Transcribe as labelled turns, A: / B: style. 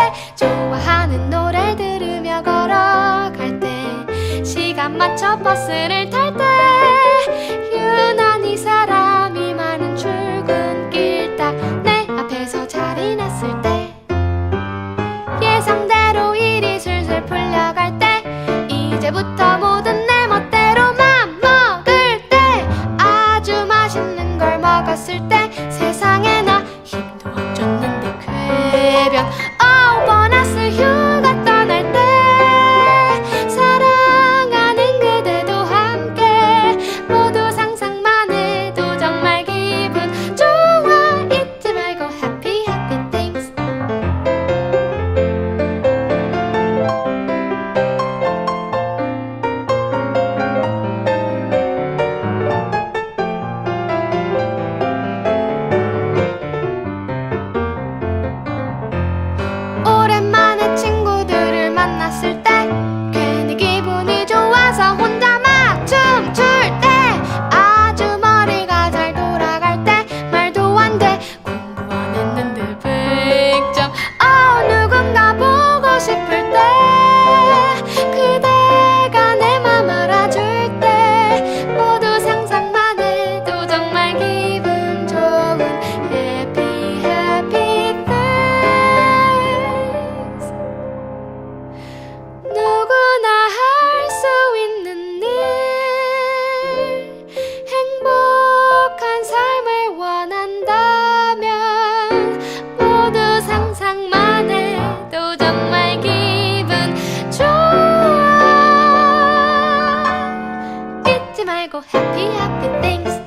A: 때 좋아하는 노래 들으며 걸어갈 때 시간 맞춰 버스를 탈 때 유난히 사람이 많은 출근길 딱 내 앞에서 자리 났을 때 예상대로 일이 술술 풀려갈 때 이제부터 모든 내 멋대로 맘 먹을 때 아주 맛있는 걸 먹었을 때 세상에 나 힘도 안 줬는데 쾌변 Pick happy things